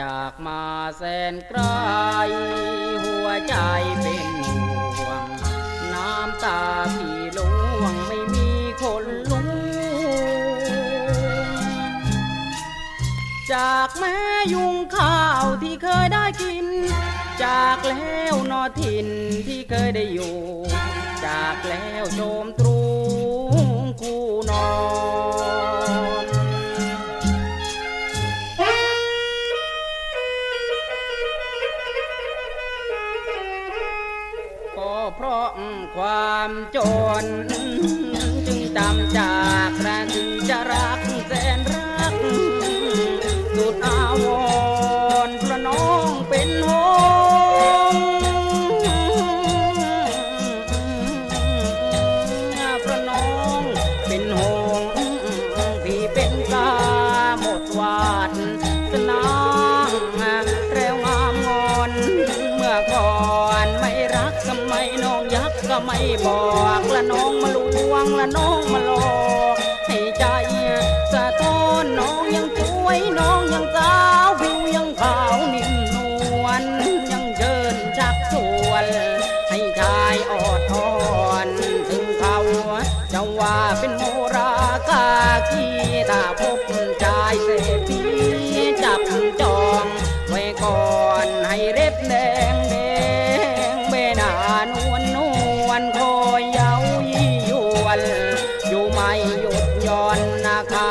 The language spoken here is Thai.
จากมาแสนไกล หัวใจเป็นห่วง น้ำตาพี่หลวงไม่มีคนลุงจากแม่ยุงข้าวที่เคยได้กิน จากแล้วนอถิ่นที่เคยได้อยู่ จากแล้วโจมตรู ก็เพราะความจน จึงจำจากและจึงจะรักแสนรัก สุดอาวรพระน้องเป็นหงพระน้องเป็นหงพี่เป็นกาหมดวาด น้องยักษ์ก็ไม่บอกละน้องมาลวงละน้องมาหลอกให้ใจสะท้อนน้องยังสวยน้องยังสาวผิวยังขาวนิ่มนวลยังเชิญชักชวนให้ชายออดอ่อนถึงเขาจะว่าเป็นโมรากาคีถ้าพบชายเศรษฐีจับจองไว้ก่อนให้เร็บแดงานวลนวลคอยเย้ายี่ยวน อยู่ไม่หยุดย่อนนาข้า